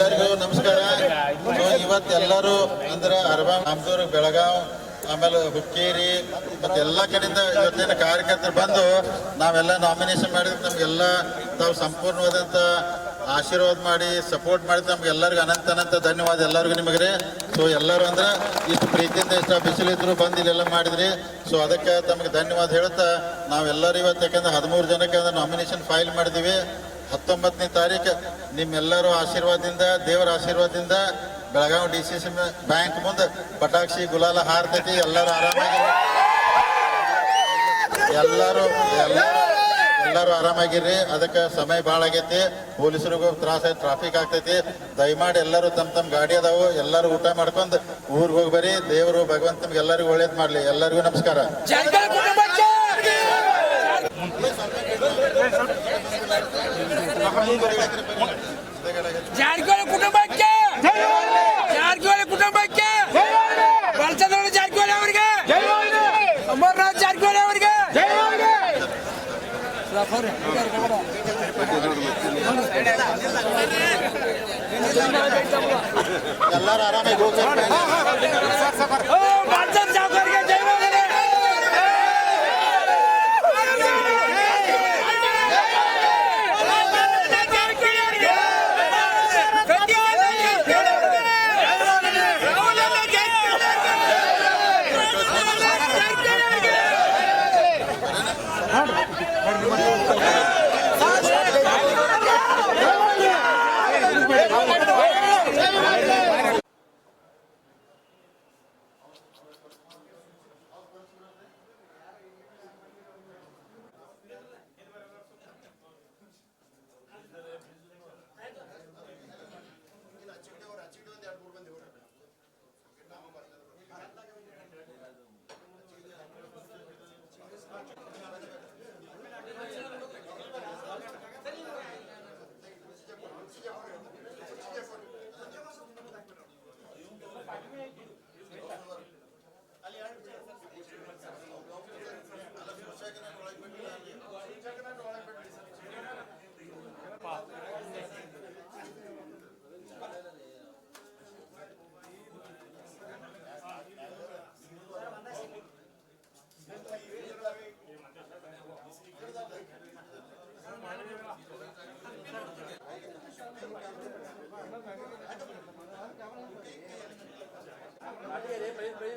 ಎಲ್ಲರಿಗೂ ನಮಸ್ಕಾರ. ಸೊ ಇವತ್ತು ಎಲ್ಲರೂ ಅಂದ್ರೆ ಅರ್ಬಾ, ಅಮ್ದೂರ್, ಬೆಳಗಾವ್, ಆಮೇಲೆ ಹುಕ್ಕೇರಿ ಮತ್ತೆ ಎಲ್ಲಾ ಕಡೆಯಿಂದ ಇವತ್ತಿನ ಕಾರ್ಯಕರ್ತರು ಬಂದು ನಾವೆಲ್ಲ ನಾಮಿನೇಷನ್ ಮಾಡಿದ್ರೆ ನಮ್ಗೆಲ್ಲ ತಾವು ಸಂಪೂರ್ಣವಾದಂತ ಆಶೀರ್ವಾದ ಮಾಡಿ ಸಪೋರ್ಟ್ ಮಾಡಿ ನಮ್ಗೆ ಎಲ್ಲರಿಗೂ ಅನಂತ ಅನಂತ ಧನ್ಯವಾದ ಎಲ್ಲರಿಗೂ ನಿಮಗೆ ಸೊ ಎಲ್ಲರೂ ಅಂದ್ರೆ ಇಷ್ಟು ಪ್ರೀತಿಯಿಂದ ಇಷ್ಟ ಬಿಸಿಲಿದ್ರು ಬಂದು ಇಲ್ಲೆಲ್ಲ ಮಾಡಿದ್ರಿ. ಸೊ ಅದಕ್ಕೆ ತಮಗೆ ಧನ್ಯವಾದ ಹೇಳ್ತಾ ನಾವೆಲ್ಲರೂ ಇವತ್ತು ಯಾಕಂದ್ರೆ ಹದಿಮೂರು ಜನಕ್ಕೆ ನಾಮಿನೇಷನ್ ಫೈಲ್ ಮಾಡಿದೀವಿ ಹತ್ತೊಂಬತ್ತನೇ ತಾರೀಕು ನಿಮ್ಮೆಲ್ಲರೂ ಆಶೀರ್ವಾದದಿಂದ, ದೇವರ ಆಶೀರ್ವಾದದಿಂದ Belagavi D C C bank ಮುಂದೆ ಪಟಾಕ್ಷಿ, ಗುಲಾಲ ಹಾರ್ತೈತಿ. ಎಲ್ಲರೂ ಆರಾಮಾಗಿ ಎಲ್ಲರೂ ಎಲ್ಲರೂ ಎಲ್ಲರೂ ಆರಾಮಾಗಿರ್ರಿ ಅದಕ್ಕೆ ಸಮಯ ಭಾಳ ಆಗೈತಿ. ಪೊಲೀಸರಿಗೂ ತ್ರಾಸ ಟ್ರಾಫಿಕ್ ಆಗ್ತೈತಿ. ದಯಮಾಡಿ ಎಲ್ಲರೂ ತಮ್ಮ ತಮ್ಮ ಗಾಡಿ ಅದಾವು. ಎಲ್ಲರೂ ಊಟ ಮಾಡ್ಕೊಂಡು ಊರಿಗೆ ಹೋಗಿ ಬರ್ರಿ. ದೇವರು, ಭಗವಂತ ಎಲ್ಲರಿಗೂ ಒಳ್ಳೇದು ಮಾಡಲಿ. ಎಲ್ಲರಿಗೂ ನಮಸ್ಕಾರ. ಜಾರಕಿಹೊಳಿ ಕುಟುಂಬಕ್ಕೆ! ಜಾರಕಿಹೊಳಿ ಕುಟುಂಬಕ್ಕೆ! ವಲಸದವರು ಜಾರಕಿಹೊಳಿ ಅವರಿಗೆ! ಅಮರ್ನಾಥ್ ಜಾರಕಿಹೊಳಿ ಅವರಿಗೆ! ಎಲ್ಲರೂ ಆರಾಮಾಗಿ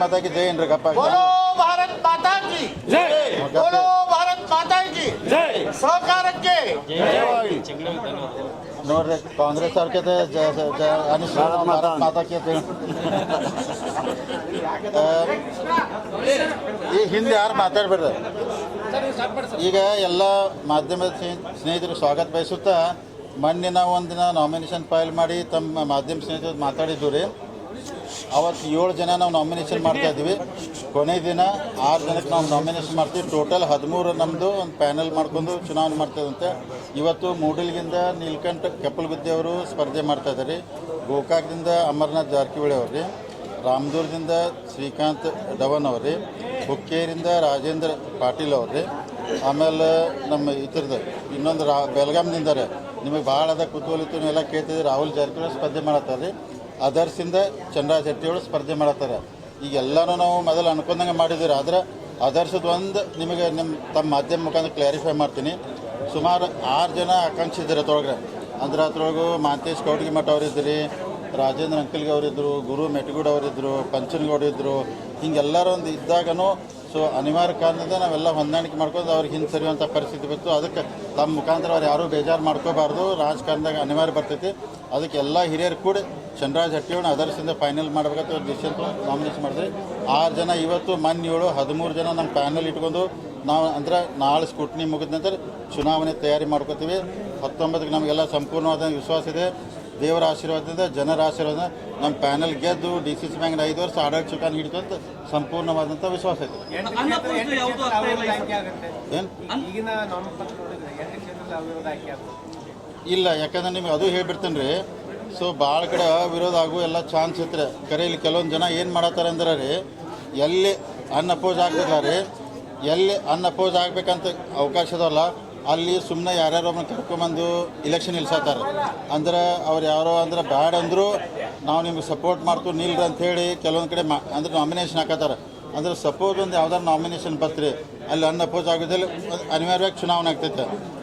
माता की जय इंद्र गप्पा बोलो भारत माता की जय बोलो भारत माता की जय ಸಹಕಾರಕ್ಕೆ ನೋಡ್ರಿ ಕಾಂಗ್ರೆಸ್ ಅವ್ರ ಜೊತೆ ಮಾತಾಡ್ಕೇತಿ ಈ ಹಿಂದೆ ಯಾರು ಮಾತಾಡ್ಬೇಡ್ರಿ? ಈಗ ಎಲ್ಲ ಮಾಧ್ಯಮದ ಸ್ನೇಹಿತರು ಸ್ವಾಗತ ಬಯಸುತ್ತಾ ಮೊನ್ನೆ ನಾವು ಒಂದಿನ ನಾಮಿನೇಷನ್ ಫೈಲ್ ಮಾಡಿ ತಮ್ಮ ಮಾಧ್ಯಮ ಸ್ನೇಹಿತರು ಮಾತಾಡಿದ್ದು ರೀ. ಅವತ್ತು ಏಳು ಜನ ನಾವು ನಾಮಿನೇಷನ್ ಮಾಡ್ತಾ ಇದ್ದೀವಿ. ಕೊನೆ ದಿನ ಆರು ಜನಕ್ಕೆ ನಾವು ನಾಮಿನೇಷನ್ ಮಾಡ್ತೀವಿ. ಟೋಟಲ್ ಹದಿಮೂರು ನಮ್ಮದು ಒಂದು ಪ್ಯಾನಲ್ ಮಾಡ್ಕೊಂಡು ಚುನಾವಣೆ ಮಾಡ್ತದಂತೆ ಇವತ್ತು ಮೂಡಲ್ಗಿಂದ ನೀಲ್ಕಂಠ ಕೆಪ್ಪಲ್ ಅವರು ಸ್ಪರ್ಧೆ ಮಾಡ್ತಾ ಇದ್ದಾರೆ. ಗೋಕಾಕ್ದಿಂದ ಅಮರ್ನಾಥ್ ಜಾರಕಿಹೊಳಿ ಅವ್ರು ರೀ ರಾಮದುರ್ಗದಿಂದ ಶ್ರೀಕಾಂತ್ ಡವನ್ ಅವ್ರಿ ಹುಕ್ಕೇರಿಂದ ರಾಜೇಂದ್ರ ಪಾಟೀಲ್ ಅವ್ರಿ, ಆಮೇಲೆ ನಮ್ಮ ಇತರದ ಇನ್ನೊಂದು ರಾ ಬೆಳಗಾಂದಿಂದ ರೀ. ನಿಮಗೆ ಭಾಳ ಅದ ಕುತೂಹಲ ಇತ್ತು ಎಲ್ಲ ಕೇಳ್ತಿದ್ರಿ ರಾಹುಲ್ ಜಾರಕಿಹೊಳಿ ಸ್ಪರ್ಧೆ ಮಾಡತ್ತಾರೆ. ರೀ ಅದರ್ಸಿಂದ ಚಂದ್ರಾ ಶೆಟ್ಟಿಯವರು ಸ್ಪರ್ಧೆ ಮಾಡತ್ತಾರೆ. ಈಗ ಎಲ್ಲರೂ ನಾವು ಮೊದಲು ಅನ್ಕೊಂಡಂಗೆ ಮಾಡಿದ್ದೀರಿ, ಆದ್ರೆ ಅದರ್ಸದ ಒಂದು ನಿಮಗೆ ನಿಮ್ಮ ತಮ್ಮ ಮಾಧ್ಯಮ ಮುಖಾಂತರ ಕ್ಲಾರಿಫೈ ಮಾಡ್ತೀನಿ. ಸುಮಾರು ಆರು ಜನ ಆಕಾಂಕ್ಷಿ ಇದ್ದಾರೆ ಅದ್ರೊಳಗೆ ಅಂದ್ರೆ ಅದ್ರೊಳಗೆ ಮಾಂತೇಶ್ ಕೌಡ್ಗಿ ಮಠ ಅವರಿದ್ರಿ ರಾಜೇಂದ್ರ ಅಂಕಲ್ಗೆ ಅವರಿದ್ದರು ಗುರು ಮೆಟಗೂಡ್ ಅವರಿದ್ದರು ಪಂಚನಗೌಡ ಇದ್ದರು ಹಿಂಗೆಲ್ಲರೂ ಒಂದು ಇದ್ದಾಗನೂ ಸೊ ಅನಿವಾರ್ಯ ಕಾರಣದಿಂದ ನಾವೆಲ್ಲ ಹೊಂದಾಣಿಕೆ ಮಾಡ್ಕೊಂಡು ಅವ್ರಿಗೆ ಹಿಂದೆ ಸರಿಯುವಂಥ ಪರಿಸ್ಥಿತಿ ಬಿತ್ತು ಅದಕ್ಕೆ ತಮ್ಮ ಮುಖಾಂತರ ಅವ್ರು ಯಾರೂ ಬೇಜಾರು ಮಾಡ್ಕೋಬಾರ್ದು. ರಾಜಕಾರಣದಾಗ ಅನಿವಾರ್ಯ ಬರ್ತೈತಿ. ಅದಕ್ಕೆ ಎಲ್ಲ ಹಿರಿಯರು ಕೂಡ ಚಂದ್ರರಾಜ್ ಹಟ್ಟಿಯವನ್ನ ಅದರ್ಸಿಂದ ಫೈನಲ್ ಮಾಡಬೇಕಂತ ಡಿಸಿಷನ್ ನಾಮಿನೇಷನ್ ಮಾಡಿದ್ರಿ. ಆರು ಜನ ಇವತ್ತು ಮೊನ್ನೆ ಏಳು ಹದಿಮೂರು ಜನ ನಮ್ಮ ಪ್ಯಾನಲ್ ಇಟ್ಕೊಂಡು ನಾವು ಅಂದ್ರೆ ನಾಳೆ ಸ್ಕೂಟ್ನಿ ಮುಗಿದ ನಂತರ ಚುನಾವಣೆ ತಯಾರಿ ಮಾಡ್ಕೋತೀವಿ. ಹತ್ತೊಂಬತ್ತಕ್ಕೆ ನಮಗೆಲ್ಲ ಸಂಪೂರ್ಣವಾದ ವಿಶ್ವಾಸ ಇದೆ. ದೇವರ ಆಶೀರ್ವಾದದಿಂದ ಜನರ ಆಶೀರ್ವಾದ ನಮ್ಮ ಪ್ಯಾನಲ್ ಗೆದ್ದು ಡಿ ಸಿ ಸಿ ಬ್ಯಾಂಕ್ನ ಐದು ವರ್ಷ ಆಡಳಿತ ಚುಕಾನ್ ಹಿಡಿತು ಸಂಪೂರ್ಣವಾದಂಥ ವಿಶ್ವಾಸ ಇದೆ. ಏನು ಇಲ್ಲ ಯಾಕಂದ್ರೆ ನಿಮ್ಗೆ ಅದು ಹೇಳ್ಬಿಡ್ತೇನೆ ರೀ ಸೊ ಭಾಳ ಕಡೆ ವಿರೋಧ ಆಗೋ, ಎಲ್ಲ ಚಾನ್ಸ್ ಇತ್ತು ಕರೆ ಇಲ್ಲಿ ಕೆಲವೊಂದು ಜನ ಏನು ಮಾಡತ್ತಾರೆ ಅಂದ್ರೆ ರೀ, ಎಲ್ಲಿ ಅನ್ಅಪೋಸ್ ಆಗ್ತಿಲ್ಲ ರೀ, ಎಲ್ಲಿ ಅನ್ಅಪೋಸ್ ಆಗ್ಬೇಕಂತ ಅವಕಾಶ ಅದಲ್ಲ ಅಲ್ಲಿ ಸುಮ್ಮನೆ ಯಾರ್ಯಾರೋ ಒಬ್ಬನ ಕರ್ಕೊಂಬಂದು ಇಲೆಕ್ಷನ್ ನಿಲ್ಸತ್ತಾರೆ. ಅಂದ್ರೆ ಅವ್ರು ಯಾರೋ ಅಂದ್ರೆ ಬ್ಯಾಡ್ ಅಂದರೂ ನಾವು ನಿಮ್ಗೆ ಸಪೋರ್ಟ್ ಮಾಡ್ತೀವಿ, ನಿಲ್ರಿ ಅಂಥೇಳಿ ಕೆಲವೊಂದು ಕಡೆ ಮಾ, ಅಂದ್ರೆ ನಾಮಿನೇಷನ್ ಹಾಕತ್ತಾರೆ. ಅಂದ್ರೆ ಸಪೋಸ್ ಒಂದು ಯಾವ್ದಾರು ನಾಮಿನೇಷನ್ ಬತ್ರಿ ಅಲ್ಲಿ ಅನ್ಅಪೋಸ್ ಆಗೋದಿಲ್ಲ, ಅನಿವಾರ್ಯವಾಗಿ ಚುನಾವಣೆ ಆಗ್ತೈತೆ.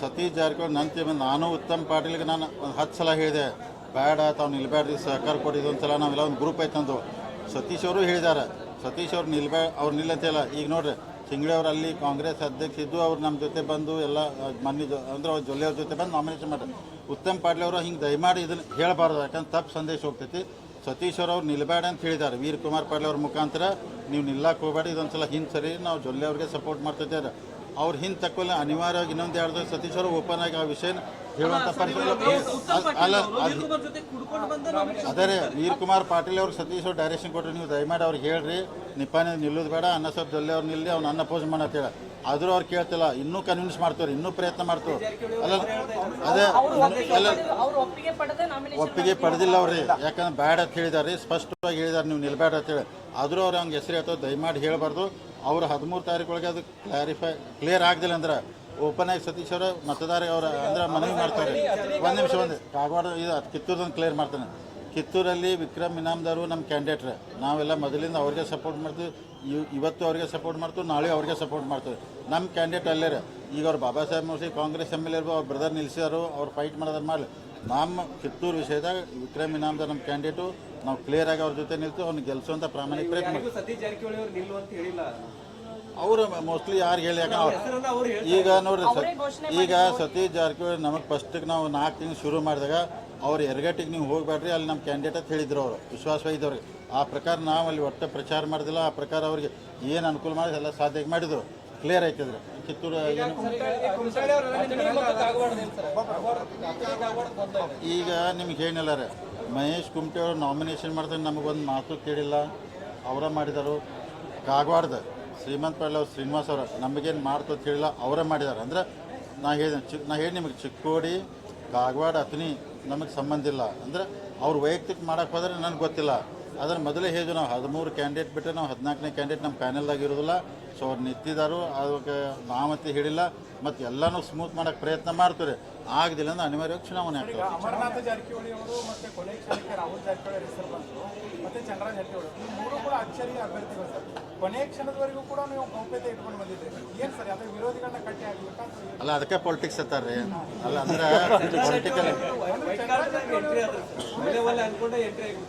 ಸತೀಶ್ ಜಾರಕಿಹೊಳಿ ನಂತಿ ನಾನು ಉತ್ತಮ್ ಪಾಟೀಲ್ಗೆ ನಾನು ಒಂದು ಹತ್ತು ಸಲ ಹೇಳಿದೆ, ಬೇಡ, ತಾವು ನಿಲ್ಬೇಡ್ರಿ ಸಹಕಾರ ಕೊಟ್ಟಿದ್ದು ಒಂದು ಸಲ ನಾವೆಲ್ಲ ಒಂದು ಗ್ರೂಪ್ ಐತಂದು ಸತೀಶ್ ಅವರು ಹೇಳಿದ್ದಾರೆ. ಸತೀಶ್ ಅವ್ರು ನಿಲ್ಬೇ, ಅವ್ರು ನಿಲ್ಲಂತಿಲ್ಲ ಈಗ ನೋಡ್ರಿ ಚಿಂಗಡಿ ಅವ್ರು ಅಲ್ಲಿ ಕಾಂಗ್ರೆಸ್ ಅಧ್ಯಕ್ಷ ಇದ್ದು ಅವ್ರು ನಮ್ಮ ಜೊತೆ ಬಂದು ಎಲ್ಲ, ಮನ್ನಿ ಅಂದ್ರೆ ಅವ್ರ ಜೊಲ್ಲೆ ಅವ್ರ ಜೊತೆ ಬಂದು ನಾಮಿನೇಷನ್ ಮಾಡ್ರಿ. ಉತ್ತಮ್ ಪಾಟೀಲ್ ಅವರು ಹಿಂಗೆ ದಯಮಾಡಿ ಇದನ್ನು ಹೇಳಬಾರ್ದು, ಯಾಕಂದ್ರೆ ತಪ್ಪು ಸಂದೇಶ ಹೋಗ್ತೈತಿ. ಸತೀಶ್ ಅವ್ರು ಅವ್ರು ನಿಲ್ಬೇಡ ಅಂತ ಹೇಳಿದ್ದಾರೆ. ವೀರ್ ಕುಮಾರ್ ಪಾಟೀಲ್ ಅವ್ರ ಮುಖಾಂತರ ನೀವು ನಿಲ್ಲಕ್ಕೆ ಹೋಗಬೇಡಿ, ಇದೊಂದ್ಸಲ ಹಿಂದೆ ಸರಿ, ನಾವು ಜೊಲ್ಲೆ ಅವ್ರಿಗೆ ಸಪೋರ್ಟ್ ಮಾಡ್ತಿದ್ದಾರೆ ಅವ್ರು ಹಿಂದೆ ತಕ್ಕೊಲ್ಲ ಅನಿವಾರ್ಯವಾಗಿ ಇನ್ನೊಂದು ಎರಡು ಸತೀಶ್ ಅವರು ಓಪನ್ ಆಗಿ ಆ ವಿಷಯ ಹೇಳುವಂಥ ಪರಿಸ್ಥಿತಿ ಅಲ್ಲ ಅದು ಜೊತೆ ಕುಡ್ಕೊಂಡು ಬಂದ ಅದೇ ರೀ ವೀರ್ ಕುಮಾರ್ ಪಾಟೀಲ್ ಅವ್ರು ಸತೀಶ್ ಅವ್ರು ಡೈರೆಕ್ಷನ್ ಕೊಟ್ಟರೆ ನೀವು ದಯಮಾಡಿ ಅವ್ರಿಗೆ ಹೇಳ್ರಿ ನಿಪ್ಪಾನೆ ನಿಲ್ಲೋದು ಬೇಡ ಅನ್ನ ಸ್ವಲ್ಪ ಜೊಲ್ಲೆ ಅವ್ರು ನಿಲ್ಲಿ ಅವ್ನ ಅನ್ನ ಪೋಸ್ ಮಾಡತ್ತೇಳ ಆದರೂ ಅವ್ರು ಕೇಳ್ತಿಲ್ಲ ಇನ್ನೂ ಕನ್ವಿನ್ಸ್ ಮಾಡ್ತಾರೆ ಇನ್ನೂ ಪ್ರಯತ್ನ ಮಾಡ್ತಾರೆ ಅಲ್ಲ ಅದೇ ಅಲ್ಲ ಒಪ್ಪಿಗೆ ಪಡೆದ ನಾಮಿನೇಷನ್ ಒಪ್ಪಿಗೆ ಪಡೆದಿಲ್ಲ ಅವ್ರಿ. ಯಾಕಂದ್ರೆ ಬ್ಯಾಡ್ ಅಂತ ಹೇಳಿದಾರೆ ಸ್ಪಷ್ಟವಾಗಿ ಹೇಳಿದಾರೆ ನೀವು ನಿಲ್ಬೇಡ ಅಂತೇಳಿ ಆದರೂ ಅವ್ರು ಹಂಗೆ ಹೆಸರು ಹೇಳ್ತಾರೆ ದಯಮಾಡಿ ಹೇಳಬಾರ್ದು. ಅವ್ರು ಹದಿಮೂರು ತಾರೀಕು ಒಳಗೆ ಅದು ಕ್ಲಾರಿಫೈ ಕ್ಲಿಯರ್ ಆಗದಿಲ್ಲ ಅಂದ್ರೆ ಓಪನ್ ಆಗಿ ಸತೀಶ್ ಅವರು ಮತದಾರ ಅವರ ಅಂದ್ರೆ ಮನವಿ ಮಾಡ್ತಾರೆ. ಒಂದು ನಿಮಿಷ, ಒಂದು ಕಾಗವಾಡ ಇದು ಕಿತ್ತೂರದೊಂದು ಕ್ಲಿಯರ್ ಮಾಡ್ತಾನೆ. ಕಿತ್ತೂರಲ್ಲಿ ವಿಕ್ರಮ್ ಇನಾಮ್ದಾರು ನಮ್ಮ ಕ್ಯಾಂಡಿಡೇಟ್ರೆ ನಾವೆಲ್ಲ ಮೊದಲಿಂದ ಅವ್ರಿಗೆ ಸಪೋರ್ಟ್ ಮಾಡ್ತೀವಿ. ಇವ್- ಇವತ್ತು ಅವ್ರಿಗೆ ಸಪೋರ್ಟ್ ಮಾಡ್ತೀವಿ, ನಾಳೆ ಅವ್ರಿಗೆ ಸಪೋರ್ಟ್ ಮಾಡ್ತೀವಿ. ನಮ್ಮ ಕ್ಯಾಂಡಿಡೇಟ್ ಅಲ್ಲೇ ಈಗ ಅವ್ರು ಬಾಬಾ ಸಾಹೇಬ್ ಮೂರ್ಸಿ ಕಾಂಗ್ರೆಸ್ ಎಂ ಎಲ್ ಎ ಅವ್ರ ಬ್ರದರ್ ನಿಲ್ಲಿಸಿದಾರು ಅವ್ರು ಫೈಟ್ ಮಾಡೋದನ್ನ ಮಾಡಲಿ. ನಮ್ಮ ಕಿತ್ತೂರು ವಿಷಯದಾಗ ವಿಕ್ರಮ್ ಇನಾಮ್ದ ನಮ್ಮ ಕ್ಯಾಂಡಿಡೇಟು ನಾವು ಕ್ಲಿಯರ್ ಆಗಿ ಅವ್ರ ಜೊತೆ ನಿಲ್ತು ಅವ್ನು ಗೆಲ್ಸುವಂಥ ಪ್ರಾಮಾಣಿಕ ಪ್ರಯತ್ನ ಮಾಡ್ತೀವಿ ಸತೀಶ್ ಜಾರಕಿಹೊಳಿ ಅವರು ನಿಲ್ಲು ಅಂತ ಹೇಳಿಲ್ಲ. ಅವರು ಮೋಸ್ಟ್ಲಿ ಯಾರು ಹೇಳಿ ಯಾಕಂದ್ರೆ ಈಗ ನೋಡ್ರಿ ಸರ್ ಈಗ ಸತೀಶ್ ಜಾರಕಿಹೊಳಿ ನಮಗೆ ಫಸ್ಟಿಗೆ ನಾವು ನಾಲ್ಕು ತಿಂಗಳು ಶುರು ಮಾಡಿದಾಗ ಅವ್ರು ಎರಗಟ್ಟಿಗೆ ನೀವು ಹೋಗ್ಬೇಡ್ರಿ ಅಲ್ಲಿ ನಮ್ಮ ಕ್ಯಾಂಡಿಡೇಟ್ ಅಂತ ಹೇಳಿದ್ರು ಅವರು. ವಿಶ್ವಾಸ ಇದ್ದವ್ರಿಗೆ ಆ ಪ್ರಕಾರ ನಾವು ಅಲ್ಲಿ ಒಟ್ಟು ಪ್ರಚಾರ ಮಾಡಿದಿಲ್ಲ ಆ ಪ್ರಕಾರ ಅವ್ರಿಗೆ ಏನು ಅನುಕೂಲ ಮಾಡಿದ್ರೆ ಎಲ್ಲ ಸಾಧ್ಯ ಮಾಡಿದ್ರು. ಕ್ಲಿಯರ್ ಆಯ್ತದ್ರಿ. ಕಿತ್ತೂರು ಏನು? ಈಗ ನಿಮ್ಗೆ ಏನಿಲ್ಲ ರೀ ಮಹೇಶ್ ಕುಮಟೆ ಅವರು ನಾಮಿನೇಷನ್ ಮಾಡ್ತಾರೆ ನಮಗೊಂದು ಮಾತು ಕೇಳಿಲ್ಲ. ಅವರ ಮಾಡಿದರು. ಕಾಗವಾಡದ ಶ್ರೀಮಂತ್ ಪಾಟೀಲ್ ಅವ್ರು ಶ್ರೀನಿವಾಸ್ ಅವರು ನಮಗೇನು ಮಾಡ್ತು ಅಂತ ಹೇಳಿಲ್ಲ ಅವರೇ ಮಾಡಿದ್ದಾರೆ ಅಂದ್ರೆ ನಾ ಹೇಳಿದೆ ಚಿ ನಾ ಹೇಳಿ ನಿಮಗೆ ಚಿಕ್ಕೋಡಿ ಕಾಗವಾಡ ಅತನಿ ನಮಗೆ ಸಂಬಂಧ ಇಲ್ಲ. ಅಂದ್ರೆ ಅವ್ರು ವೈಯಕ್ತಿಕ ಮಾಡೋಕ್ಕೆ ಹೋದರೆ ನನಗೆ ಗೊತ್ತಿಲ್ಲ. ಅದನ್ನು ಮೊದಲೇ ಹೇಳಿದ್ವಿ ನಾವು ಹದಿಮೂರು ಕ್ಯಾಂಡಿಡೇಟ್ ಬಿಟ್ಟರೆ ನಾವು ಹದಿನಾಲ್ಕನೇ ಕ್ಯಾಂಡಿಡೇಟ್ ನಮ್ಮ ಪ್ಯಾನೆಲ್ದಾಗ ಇರೋದಿಲ್ಲ. ಸೊ ಅವ್ರು ನಿಂತಿದ್ದಾರು ಅದಕ್ಕೆ ನಾಮತಿ ಹಿಡಿಲ್ಲ ಮತ್ತು ಎಲ್ಲನೂ ಸ್ಮೂತ್ ಮಾಡೋಕ್ಕೆ ಪ್ರಯತ್ನ ಮಾಡ್ತಾರೆ ಆಗದಿಲ್ಲ ಅಂದ್ರೆ ಅನಿವಾರ್ಯವಾಗಿ ಚುನಾವಣೆ ಆಗ್ತದೆ. ಅಮರನಾಥ ಜಾರಕಿಹೊಳಿ ಅವರು ಮತ್ತೆ ಕೊನೆ ಕ್ಷಣಕ್ಕೆ ರಾಹುಲ್ ಜಾರಕಿಹೊಳಿ ಹೆಸರು ಬಂತು ಮತ್ತೆ ಚಂದ್ರರಾಜ್ ಜಾರಕಿಹೊಳಿ ಈ ಮೂರು ಕೂಡ ಅಚ್ಚರಿ ಅಭ್ಯರ್ಥಿಗಳು ಸರ್. ಕೊನೆ ಕ್ಷಣದವರೆಗೂ ಕೂಡ ನೀವು ಗೌಪ್ಯತೆ ಇಟ್ಕೊಂಡು ಬಂದಿದ್ದೀರಿ. ಏನ್ ಸರ್ ಅದೇ ವಿರೋಧಿಗಳನ್ನ ಕಟ್ಟಿ ಹಾಕ್ಬೇಕಾ ಅಲ್ಲ ಅದಕ್ಕೆ ಪೊಲಿಟಿಕ್ಸ್ ಅಂತಾರೆ ಅಲ್ಲ ಅಂದ್ರೆ ಪೊಲಿಟಿಕಲ್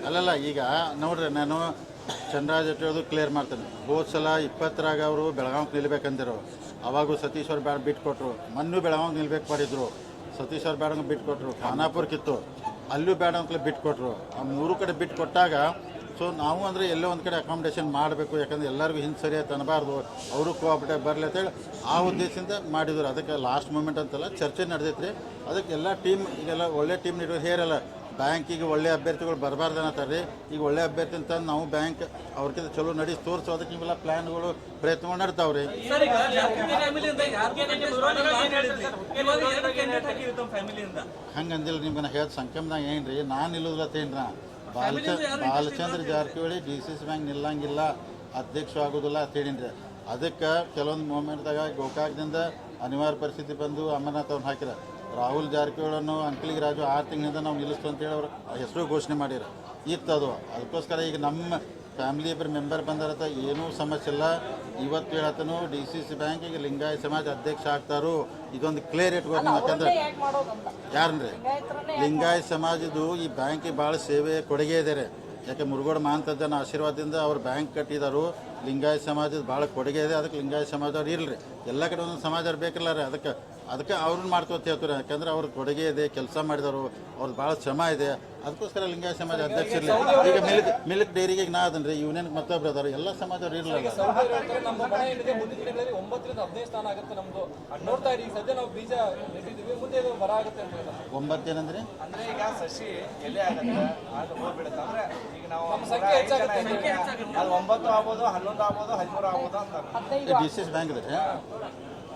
ಅಲ್ಲಲ್ಲ ಈಗ ನೋಡ್ರಿ ನಾನು ಚಂದ್ರರಾಜ್ ಅದು ಕ್ಲಿಯರ್ ಮಾಡ್ತಾನೆ. ಹೋದ ಸಲ ಇಪ್ಪತ್ತರಾಗ ಅವರು ಬೆಳಗಾವಿಗೆ ನಿಲ್ಬೇಕಂದಿರು. ಅವಾಗೂ ಸತೀಶ್ ಅವ್ರು ಬ್ಯಾಡ ಬಿಟ್ಟು ಕೊಟ್ಟರು ಮನ್ನೂ ಬೆಳಗಾವಿಗೆ ನಿಲ್ಬೇಕು ಮಾಡಿದ್ರು. ಸತೀಶ್ ಅವ್ರು ಬ್ಯಾಡಂಗೆ ಬಿಟ್ಟು ಕೊಟ್ಟರು ಖಾನಾಪುರಕ್ಕಿತ್ತು ಅಲ್ಲೂ ಬಿಟ್ಕೊಟ್ರು ಬಿಟ್ಟು ಕೊಟ್ಟರು ಆ ಮೂರು ಕಡೆ ಬಿಟ್ಟು ಕೊಟ್ಟಾಗ ಸೊ ನಾವು ಅಂದರೆ ಎಲ್ಲೋ ಒಂದು ಕಡೆ ಅಕಾಮಿಡೇಷನ್ ಮಾಡಬೇಕು, ಯಾಕಂದ್ರೆ ಎಲ್ಲರಿಗೂ ಹಿಂದೆ ಸರಿಯಾಗಿ ಅನ್ನಬಾರ್ದು ಅವರು ಕೋಆಪ್ರೇಟಿವ್ ಬರಲಿ ಅಂತೇಳಿ ಆ ಉದ್ದೇಶದಿಂದ ಮಾಡಿದ್ರು. ಅದಕ್ಕೆ ಲಾಸ್ಟ್ ಮೂಮೆಂಟ್ ಅಂತಲ್ಲ ಚರ್ಚೆ ನಡೆದೈತ್ರಿ. ಅದಕ್ಕೆ ಎಲ್ಲ ಟೀಮ್ ಈಗೆಲ್ಲ ಒಳ್ಳೆ ಟೀಮ್ ನೀಡೋದು ಹೇರಲ್ಲ. ಬ್ಯಾಂಕಿಗೆ ಒಳ್ಳೆ ಅಭ್ಯರ್ಥಿಗಳು ಬರಬಾರ್ದು ಅನ್ನತ್ತಾರೆ ಈಗ ಒಳ್ಳೆ ಅಭ್ಯರ್ಥಿ ಅಂತ ನಾವು ಬ್ಯಾಂಕ್ ಅವ್ರಿಗಿಂತ ಚಲೋ ನಡೆಸಿ ತೋರಿಸೋ. ಅದಕ್ಕೆ ಇವೆಲ್ಲ ಪ್ಲ್ಯಾನ್ಗಳು ಪ್ರಯತ್ನಗಳು ನಡ್ತಾವ್ರಿ ಹಂಗಂದಿಲ್ಲ ನಿಮ್ಗೆ ನಾ ಹೇಳ್ದ ಏನು ರೀ ನಾನು ನಿಲ್ಲೋದಿಲ್ಲ ತೇನ್ರ Balachandra Balachandra Jarkiholi D C C bank ನಿಲ್ಲಂಗಿಲ್ಲ. ಅಧ್ಯಕ್ಷ ಆಗೋದಿಲ್ಲ ಅಂತ ಹೇಳಿನ್ರಿ. ಅದಕ್ಕೆ ಕೆಲವೊಂದು ಮೂಮೆಂಟ್ದಾಗ ಗೋಕಾಕ್ದಿಂದ ಅನಿವಾರ್ಯ ಪರಿಸ್ಥಿತಿ ಬಂದು ಅಮರನಾಥ್ ಅವ್ರನ್ನ ಹಾಕಿರ. ರಾಹುಲ್ ಜಾರಕಿಹೊಳನ್ನು ಅಂಕಲಿಗೆ ರಾಜು ಆರು ತಿಂಗಳಿಂದ ನಾವು ನಿಲ್ಲಿಸ್ತು ಅಂತೇಳಿ ಅವ್ರು ಹೆಸರು ಘೋಷಣೆ ಮಾಡ್ಯಾರ ಇತ್ತು ಅದು. ಅದಕ್ಕೋಸ್ಕರ ಈಗ ನಮ್ಮ ಫ್ಯಾಮಿಲಿ ಇಬ್ಬರು ಮೆಂಬರ್ ಬಂದಿರತ್ತ. ಏನೂ ಸಮಸ್ಯೆ ಇಲ್ಲ. ಇವತ್ತು ಹೇಳತ್ತನು ಡಿ ಸಿ ಸಿ ಬ್ಯಾಂಕ್ ಈಗ ಲಿಂಗಾಯತ ಸಮಾಜ ಅಧ್ಯಕ್ಷ ಆಗ್ತಾರು. ಇದೊಂದು ಕ್ಲಿಯರ್ ಇಟ್ಕೊಂಡು ನೀವು ಯಾಕಂದ್ರೆ ಯಾರನ್ರಿ ಲಿಂಗಾಯತ ಸಮಾಜದ್ದು ಈ ಬ್ಯಾಂಕಿಗೆ ಭಾಳ ಸೇವೆ ಕೊಡುಗೆ ಇದೆ ರೀ ಯಾಕೆ ಮುರುಗೋಡ ಮಹಾಂತಜ್ಜನ ಆಶೀರ್ವಾದದಿಂದ ಅವ್ರು ಬ್ಯಾಂಕ್ ಕಟ್ಟಿದಾರು. ಲಿಂಗಾಯತ ಸಮಾಜದ ಭಾಳ ಕೊಡುಗೆ ಇದೆ. ಅದಕ್ಕೆ ಲಿಂಗಾಯತ ಸಮಾಜದವ್ರು ಇರಲಿ. ಎಲ್ಲ ಕಡೆ ಒಂದು ಸಮಾಜ ಬೇಕಿಲ್ಲ ರೀ. ಅದಕ್ಕೆ ಅದಕ್ಕೆ ಅವ್ರನ್ನ ಮಾಡ್ಕೋತ ಹೇಳ್ತಾರೆ. ಯಾಕಂದ್ರೆ ಅವ್ರ ಕೊಡುಗೆ ಇದೆ ಕೆಲಸ ಮಾಡಿದವರು ಅವ್ರ ಭಾಳ ಶ್ರಮ ಇದೆ. ಅದಕ್ಕೋಸ್ಕರ ಲಿಂಗಾಯ ಸಮಾಜ ಅಧ್ಯಕ್ಷ ಇರಲಿ ಈಗ ಮಿಲ್ಕ್ ಮಿಲ್ಕ್ ಡೈರಿಗೆ ನಾ ಅದನ್ರಿ ಯೂನಿಯನ್ ಮತ್ತೊಬ್ರು ಅದಾರ? ಎಲ್ಲ ಸಮಾಜ ಇರಲಿಲ್ಲ. ನಮ್ಮ ಮನೆ ಏನಿದೆ ಮುಂದಿನ ದಿನಗಳಲ್ಲಿ ಒಂಬತ್ತರಿಂದ ಹದಿನೈದು ಸ್ಥಾನ ಆಗುತ್ತೆ ನಮ್ದು. ಅದ್ ನೋಡ್ತಾ ಇರಿ ಈಗ ಸದ್ಯ ನಾವು ಬೀಜ ನೆಟ್ಟಿದ್ದೀವಿ ಮುಂದೆ ಇದು ಬರ ಆಗುತ್ತೆ ಅಂತ ಹೇಳಿ. ಒಂಬತ್ತು ಏನಂದ್ರೆ? ಅಂದ್ರೆ ಈಗ ಸಸಿ ಎಲೆ ಆಗುತ್ತೆ ಅದು ಹೋಗ್ಬಿಡುತ್ತೆ. ಅಂದ್ರೆ ಈಗ ನಾವು ಸಂಖ್ಯೆ ಹೆಚ್ಚಾಗುತ್ತೆ. ಸಂಖ್ಯೆ ಅದು ಒಂಬತ್ತು ಆಗ್ಬೋದು ಹನ್ನೊಂದು ಆಗ್ಬೋದು ಹದಿಮೂರು ಆಗ್ಬೋದು ಅಂತ ಡಿ ಸಿ ಎಸ್ ಬ್ಯಾಂಕ್ ಇದೆ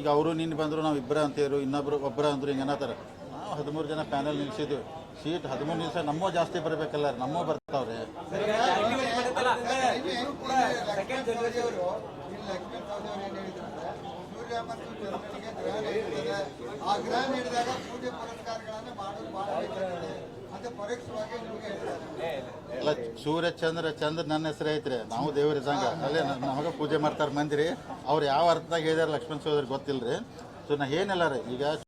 ಈಗ ಅವರು ನಿನ್ನ ಬಂದರು, ನಾವು ಇಬ್ಬರ ಅಂತೀರು ಇನ್ನೊಬ್ರು, ಒಬ್ಬರ ಅಂದ್ರು ಹಿಂಗೆ ಏನಾತಾರೆ ನಾವು ಹದಿಮೂರು ಜನ ಪ್ಯಾನಲ್ ನಿಲ್ಸಿದ್ವಿ. ಸೀಟ್ ಹದಿಮೂರು ನಿಲ್ಸ, ನಮ್ಮ ಜಾಸ್ತಿ ಬರಬೇಕಲ್ಲ, ನಮ್ಮ ಬರ್ತಾವ್ರೆ. ಆ ಗ್ರಹ ನೀಡಿದಾಗ ಪೂಜೆ ಪುರಸ್ಕಾರಗಳನ್ನು ಅಲ್ಲ, ಸೂರ್ಯ, ಚಂದ್ರ ಚಂದ್ರ ನನ್ನ ಹೆಸರು ಐತ್ರಿ. ನಾವು ದೇವ್ರ ಇದ್ದಂಗ ಅಲ್ಲೇ ನಮಗೆ ಪೂಜೆ ಮಾಡ್ತಾರೆ ಮಂದಿರಿ. ಅವ್ರು ಯಾವ ಅರ್ಥದಾಗ ಹೇಳಿದಾರೆ ಲಕ್ಷ್ಮಣ ಸೋದರಿ ಗೊತ್ತಿಲ್ಲ ರೀ ಸೊ ನಾ ಏನಿಲ್ಲ ರೀ. ಈಗ